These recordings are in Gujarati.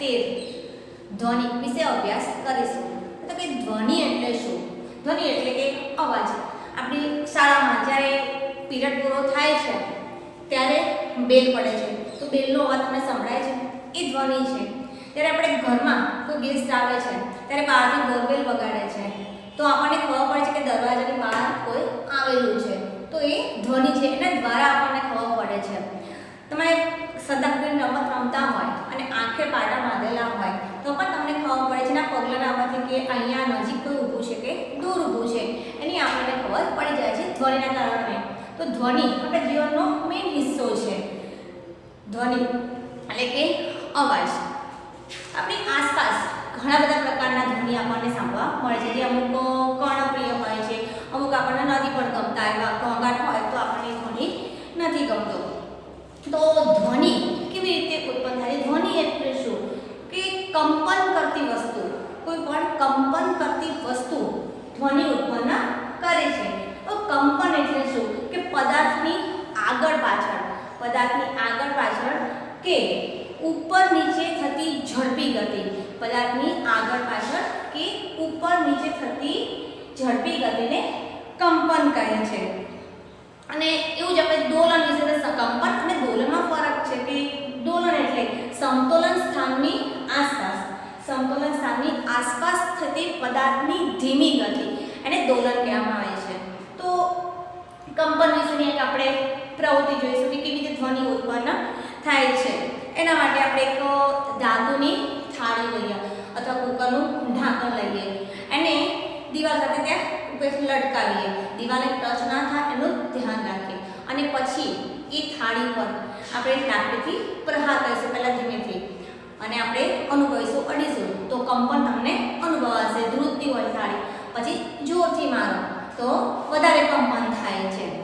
તેર. ધ્વનિ વિશે અભ્યાસ કરીશું. તો કે ધ્વનિ એટલે શું? ધ્વનિ એટલે કે અવાજ. આપણી શાળામાં જ્યારે પીરિયડ પૂરો થાય છે, ત્યારે બેલ પડે છે. તો બેલનો અવાજ તમને સંભળાય છે? એ ધ્વનિ છે. ત્યારે આપણે ઘરમાં કોઈ ગેસ્ટ આવે છે, ત્યારે બહારથી ડોરબેલ વગાડે છે, તો આપણને ખબર પડે છે કે દરવાજાની બહાર કોઈ આવેલું છે. તો એ ધ્વનિ છે. એના દ્વારા આપણને ખબર પડે છે. તમે સદાકુની રમત રમતા હોય અને આંખે પાડા બાંધેલા હોય, તો પણ તમને ખબર પડે છે ના પગલાના આવવાથી કે અહીંયા નજીક કોઈ ઊભું છે કે દૂર ઊભું છે, એની આપણને ખબર પડી જાય છે ધ્વનિના કારણે. તો ધ્વનિ આપણા જીવનનો મેઇન હિસ્સો છે. ધ્વનિ એટલે કે અવાજ. આપણી આસપાસ ઘણા બધા પ્રકારના ધ્વનિ આપણને સાંભળવા મળે છે. જે અમુક કર્ણપ્રિય હોય છે, અમુક આપણને નથી પણ ગમતા એવા ઘોંઘાટ હોય, તો આપણને ધ્વનિ નથી ગમતો. તો ધ્વનિ કેવી રીતે ઉત્પન્ન થાય? ધ્વનિ એટલે શું? કે કંપન કરતી વસ્તુ, કોઈ પણ કંપન કરતી વસ્તુ ધ્વનિ ઉત્પન્ન કરે છે. તો કંપન એટલે શું? કે પદાર્થની આગળ પાછળ, પદાર્થની આગળ પાછળ કે ઉપર નીચે થતી ઝડપી ગતિ, પદાર્થની આગળ પાછળ કે ઉપર નીચે થતી ઝડપી ગતિને કંપન કહે છે. અને એવું જ આપણે દોલન વિશે સકંપન કંપન અને દોલનમાં ફરક છે કે દોલન એટલે સમતોલન સ્થાનની આસપાસ. સમતોલન સ્થાનની આસપાસ થતી પદાર્થની ધીમી ગતિ એને દોલન કહેવામાં આવે છે. તો કંપન વિશેની એક આપણે પ્રવૃત્તિ જોઈશું કે કેવી રીતે ધ્વનિ ઉત્પન્ન થાય છે. એના માટે આપણે એક ધાતુની થાળી લઈએ અથવા કુકરનું ઢાંકણ લઈએ. એને દિવાલ સાથે ત્યાં લટકાવીએ દિવાલે ટચ ના થાય એનું ધ્યાન રાખીએ. અને પછી એ થાળી પર આપણે લાકડીથી પ્રહાર કરીશું, પહેલાં ધીમેથી. અને આપણે અનુભવીશું અડીશું તો કંપન તમને અનુભવાશે. ધ્રુજતી હોય થાળી. પછી જોરથી મારો. તો વધારે કંપન થાય છે.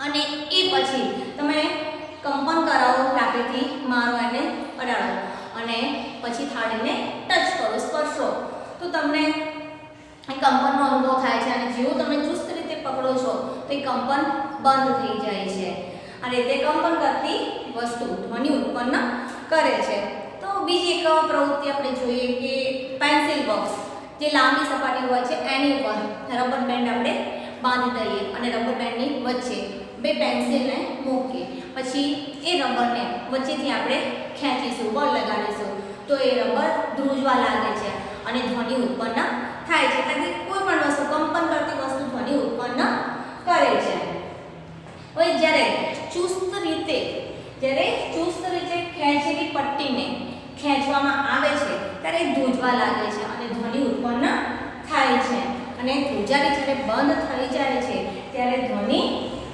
અને એ પછી તમે કંપન કરાવો, લાકડીથી મારો એને અડાડો. અને પછી થાળીને ટચ કરો, સ્પર્શો. તો તમને એ કંપનનો અનુભવ થાય છે અને જેવું તમે ચુસ્ત રીતે પકડો છો, તો એ કંપન બંધ થઈ જાય છે. અને તે કંપન કરતી વસ્તુ ધ્વનિ ઉત્પન્ન કરે છે. તો બીજી એક પ્રવૃત્તિ આપણે જોઈએ કે પેન્સિલ બોક્સ જે લાંબી સપાટી હોય છે, એની ઉપર રબર બેન્ડ આપણે બાંધી દઈએ અને રબર બેન્ડની વચ્ચે બે પેન્સિલને મૂકીએ. પછી એ રબરને વચ્ચેથી આપણે ખેંચીશું, બળ લગાડીશું. તો એ રબર ધ્રુજવા લાગે છે અને ધ્વનિ ઉત્પન્ન થાય છે. એટલે કે કોઈ પણ વસ્તુ, કંપન કરતી વસ્તુ ધ્વનિ ઉત્પન્ન કરે છે. હવે જ્યારે ચુસ્ત રીતે, જ્યારે ચુસ્ત રીતે ખેંચેલી પટ્ટીને ખેંચવામાં આવે છે, ત્યારે ધ્રુજવા લાગે છે અને ધ્વનિ ઉત્પન્ન થાય છે. અને ધ્રુજારી જ્યારે બંધ થઈ જાય છે, ત્યારે ધ્વનિ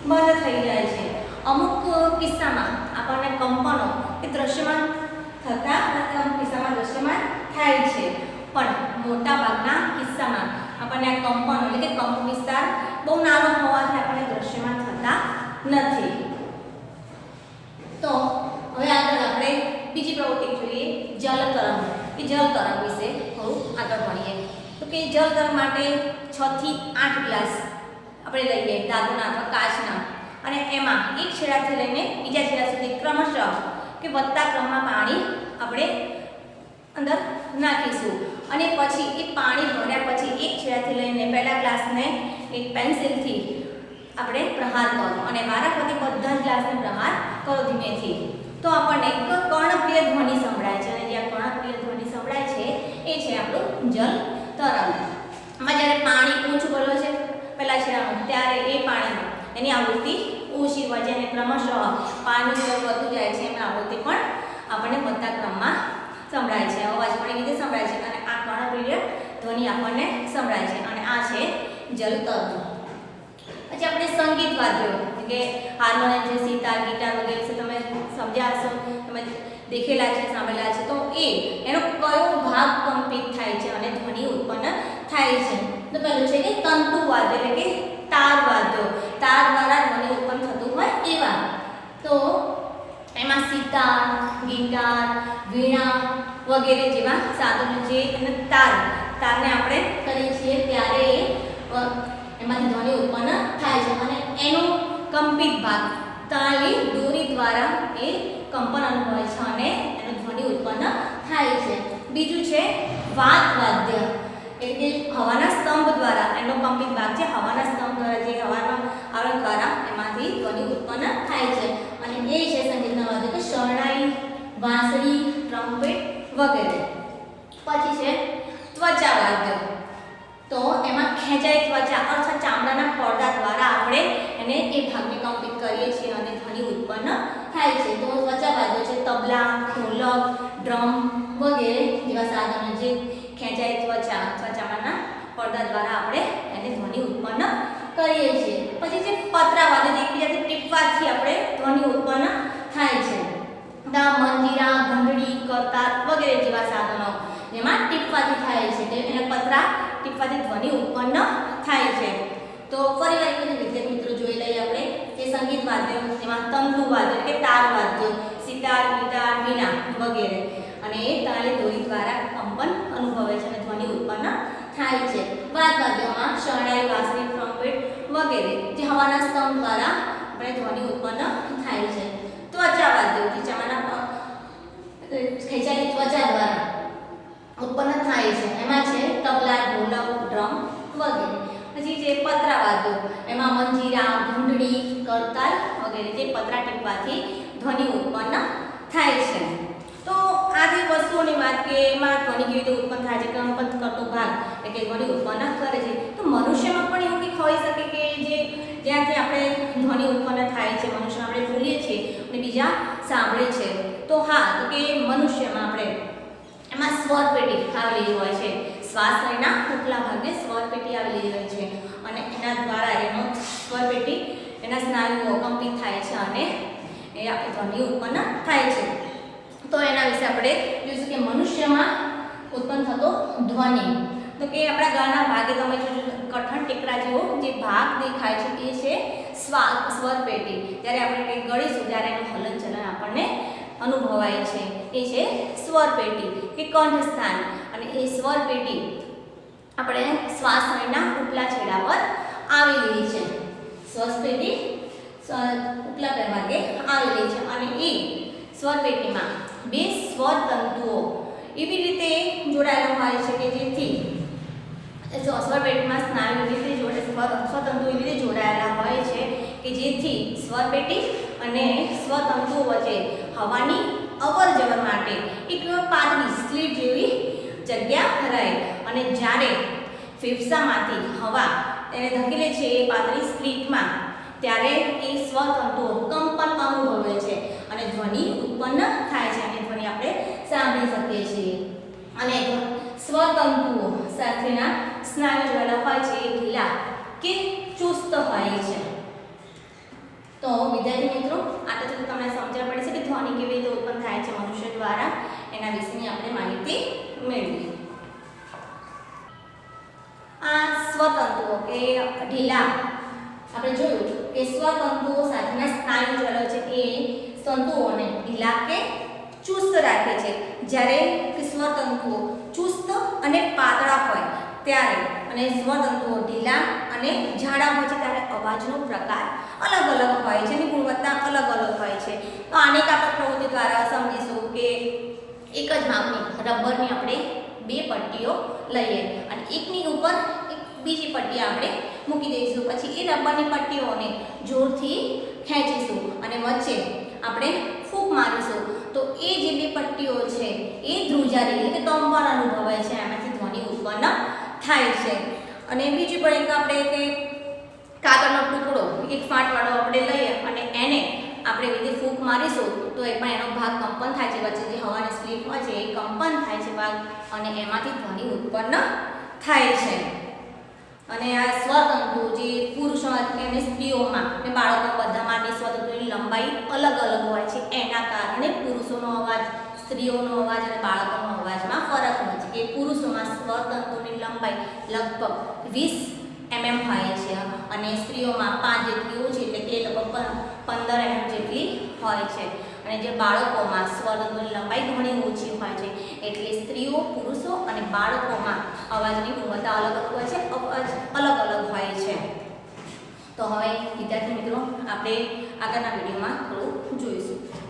બંધ થઈ જાય છે. અમુક કિસ્સામાં આપણને કંપનો એ દ્રશ્યમાન થતા કિસ્સામાં દ્રશ્યમાન થાય છે. પણ મોટા ભાગના કિસ્સામાં આપણને આ કંપન, એટલે કે કંપ વિસ્તાર બહુ નાનો હોવાથી આપણને દ્રશ્યમાન થતા નથી. તો હવે આગળ આપણે બીજી પ્રવૃત્તિ જોઈએ, જલ તરંગ કે જલ તરંગ વિશે થોડું આગળ ભણીએ. તો કે જલ તરંગ માટે 6 થી 8 ગ્લાસ આપણે લઈએ, ધાતુના અથવા કાચના. અને એમાં એક છેડાથી લઈને બીજા છેડા સુધી ક્રમશઃ કે વધતા ક્રમમાં પાણી આપણે અંદર નાખીશું. અને પછી એ પાણી ભર્યા પછી એક છેડાથી લઈને પહેલા ગ્લાસને એક પેન્સિલથી આપણે પ્રહાર કરો અને વારાફરતી બધા જ ગ્લાસને પ્રહાર કરો ધીમેથી. તો આપણને એક કર્ણપ્રિય ધ્વનિ સંભળાય છે. અને જે આ કર્ણપ્રિય ધ્વનિ સંભળાય છે, એ છે આપણું જલ તરંગ. આમાં જ્યારે પાણી ઊંચું બોલો છે, પહેલાં છેડામાં ત્યારે એ પાણીમાં એની આવૃત્તિ ઓછી હોય છે. અને ક્રમશઃ પાણીનું સ્તર વધતું જાય છે, એમાં આવૃત્તિ પણ આપણને બધા ક્રમમાં સંભળાય છે, અવાજ પણ એવી રીતે સંભળાય છે અને આ કર્ણપ્રિય ધ્વનિ આપણને સંભળાય છે અને આ છે જલ તરંગ પછી આપણે સંગીત વાદ્યો કે હાર્મોનિયમ છે, સિતાર, ગિટાર વગેરે છે તમે સમજ્યા હશો, તમે દેખેલા છે, સાંભળેલા છે, તો એ, એનો કયો ભાગ કંપિત થાય છે અને ધ્વનિ ઉત્પન્ન થાય છે? તો પહેલું છે કે તંતુ વાદ્ય, એટલે કે તાર વાદ્યો. તાર દ્વારા ધ્વનિ ઉત્પન્ન થતું હોય એવા. તો એમાં સિતાર, ગિટાર, વીણા વગેરે જેવા સાધનો છે અને તાર, તારને આપણે કરીએ છીએ ત્યારે એ એમાંથી ધ્વનિ ઉત્પન્ન થાય છે અને એનો કંપિત ભાગ તાલી, દોરી દ્વારા એ કંપન અનુભવે છે અને એનો ધ્વનિ ઉત્પન્ન થાય છે. બીજું છે વાત વાદ્ય. એટલે હવાના સ્તંભ દ્વારા એનો કંપિત ભાગ છે, હવાના સ્તંભ દ્વારા જે હવાનો આવે દ્વારા એમાંથી ધ્વનિ ઉત્પન્ન થાય છે અને એ છે સંગીતના વાદ્ય કે શરણાઈ વાંસળી, ટ્રમ્પેટ વગેરે. પછી છે ત્વચા વાદ્ય. તો એમાં ખેંચાઈ ત્વચા, અર્થાત ચામડાના પડદા દ્વારા આપણે એને એ ભાગને કમ્પ્લીટ કરીએ છીએ અને ધ્વનિ ઉત્પન્ન થાય છે. તો ત્વચા વાદ્યો છે તબલા, ઢોલક, ડ્રમ વગેરે જેવા સાધનો જે ખેંચાઈ ત્વચા અથવા ચામડાના પડદા દ્વારા આપણે એને ધ્વનિ ઉત્પન્ન કરીએ છીએ. પછી જે પતરા વાદ્યો એકબીજાથી ટીપવાથી આપણે ધ્વનિ ઉત્પન્ન થાય છે દા મંજીરા ઘંટડી કરતાર વગેરે જેવા સાધનો એમાં ટીપવાથી થાય છે. એટલે પતરા ટીપવાથી ધ્વનિ ઉત્પન્ન થાય છે. તો ફરી વાર વિદ્યાર્થી મિત્રો જોઈ લઈએ આપણે કે સંગીત વાદ્યો, એમાં તંતુ વાદ્ય કે તાર વાદ્યો, સિતાર, ગિટાર, વીણા વગેરે. અને એ તાળી દોરી દ્વારા કંપન અનુભવે છે અને ધ્વનિ ઉત્પન્ન થાય છે. વાદ વાદ્યોમાં શરણાઈ, વાંસળી, ટ્રમ્પેટ વગેરે જે હવાના સ્તંભ દ્વારા આપણે ધ્વનિ ઉત્પન્ન થાય છે. ત્વચા વાદ્યો જે ખેંચાયેલી ત્વચા દ્વારા ઉત્પન્ન થાય છે. એમાં છે તબલા, ઢોલક, ડ્રમ વગેરે. પછી જે પતરા વાદ્યો, એમાં મંજીરા ઘૂંટડી કરતાલ વગેરે જે પતરા ટીપવાથી ધ્વનિ ઉત્પન્ન થાય છે. તો આ જે વસ્તુઓની વાત કે એમાં ધ્વનિ કેવી રીતે ઉત્પન્ન થાય છે કંપન કરતો ભાગ એટલે ધ્વનિ ઉત્પન્ન કરે છે. તો મનુષ્યમાં પણ એવું કંઈક હોઈ શકે કે જે જ્યાંથી આપણે ધ્વનિ ઉત્પન્ન થાય છે, મનુષ્ય આપણે બોલીએ છીએ અને બીજા સાંભળે છે. તો હા, તો કે મનુષ્યમાં આપણે એમાં સ્વર પેટી આવેલી હોય છે. શ્વાસ લયના ઉપલા ભાગે સ્વર પેટી આવેલી હોય છે અને એના દ્વારા એનો સ્વર પેટી એના સ્નાયુઓ કંપિત થાય છે અને એ આપણે ધ્વનિ ઉત્પન્ન થાય છે. તો એના વિશે આપણે જોઈશું કે મનુષ્યમાં ઉત્પન્ન થતો ધ્વનિ. તો કે આપણા ગાના ભાગે તમે જોજો કઠણ ટેકરા જેવો જે ભાગ દેખાય છે એ છે સ્વા, સ્વર પેટી. જ્યારે આપણે કંઈક ગળીશું ત્યારે એનું હલનચલન આપણને અનુભવાય છે. એ છે સ્વર પેટી, કે કંઠસ્થાન. અને એ સ્વર પેટી આપણે શ્વાસ નળીના ઉપલા છેડા પર આવેલી છે. શ્વાસ પેટી સ- ઉપલા ભાગે આવેલી છે. અને એ સ્વર પેટીમાં બે સ્વર તંતુઓ એવી રીતે જોડાયેલા હોય છે કે જેથી જો સ્વર પેટીમાં સ્નાયુ એવી રીતે જોડે સ્વતંતુ એવી રીતે જોડાયેલા હોય છે કે જેથી સ્વરપેટી અને સ્વતંતુઓ વચ્ચે હવાની અવર જવર માટે એક પાતળી સ્લીટ જેવી જગ્યા રહે. અને જ્યારે ફેફસામાંથી હવા એને ધકેલે છે એ પાતળી સ્લીટમાં, ત્યારે એ સ્વતંતુઓ કંપન અનુભવે છે અને ધ્વનિ ઉત્પન્ન થાય છે અને ધ્વનિ આપણે સાંભળી શકીએ છીએ. અને સ્વતંતુઓ સાથેના સ્નાયુ જોડાયેલા હોય છે એ ઢીલા કે ચુસ્ત હોય છે. તો વિદ્યાર્થી મિત્રો આટલું તમને સમજણ પડે છે કે ધ્વનિ કેવી રીતે ઉત્પન્ન થાય છે મનુષ્ય દ્વારા. એના વિશેની આપણે માહિતી મેળવી આ સ્વતંતુઓ કે ઢીલા, આપણે જોયું કે સ્વતંતુઓ સાથેના સ્નાયુ જોડાયેલા છે એ તંતુઓને ઢીલા કે ચુસ્ત રાખે છે. જ્યારે સ્વતંતુઓ ચુસ્ત અને પાતળા હોય ત્યારે અને સ્વતંતુઓ ઢીલા અને જાડા હોય છે ત્યારે અવાજનો પ્રકાર અલગ અલગ હોય છે અને ગુણવત્તા અલગ અલગ હોય છે. તો આને આપણે પ્રવૃત્તિ દ્વારા સમજીશું કે એક જ માપની રબરની આપણે બે પટ્ટીઓ લઈએ અને એકની ઉપર એક બીજી પટ્ટી આપણે મૂકી દઈશું. પછી એ રબરની પટ્ટીઓને જોરથી ખેંચીશું અને વચ્ચે આપણે ફૂંક મારીશું. તો એ જે બે પટ્ટીઓ છે એ ધ્રુજારી એટલે કે કંપન અનુભવાય છે એમાંથી ધ્વનિ ઉત્પન્ન થાય છે. અને બીજું પણ એક આપણે કે કાગળનો ટુકડો, એક ફાટવાળો આપણે લઈએ અને એને આપણે રીતે ફૂંક મારીશું, તો એ પણ એનો ભાગ કંપન થાય છે. વચ્ચે જે હવાની સ્લીપ હોય છે, એ કંપન થાય છે ભાગ, અને એમાંથી ધ્વનિ ઉત્પન્ન થાય છે. અને આ સ્વતંતુ જે પુરુષો અને સ્ત્રીઓમાં અને બાળકો બધા માટે સ્વતંતુની લંબાઈ અલગ અલગ હોય છે. એના કારણે પુરુષોનો અવાજ સ્ત્રીઓનો અવાજ અને બાળકોનો અવાજમાં ફરક હોય છે. કે પુરુષોમાં સ્વતંતુની લંબાઈ લગભગ વીસ એમએમ હોય છે અને સ્ત્રીઓમાં પાંચ જેટલી ઓછી એટલે કે એ લોકો પંદર એમએમ જેટલી હોય છે. અને જે બાળકોમાં સ્વતંતુની લંબાઈ ઘણી ઓછી હોય છે. એટલે સ્ત્રીઓ, પુરુષો અને બાળકોમાં અવાજની ગુણવત્તા અલગ અલગ હોય છે, અવાજ અલગ અલગ હોય છે. તો હવે વિદ્યાર્થી મિત્રો, આપણે આગળના વિડીયોમાં થોડું જોઈશું.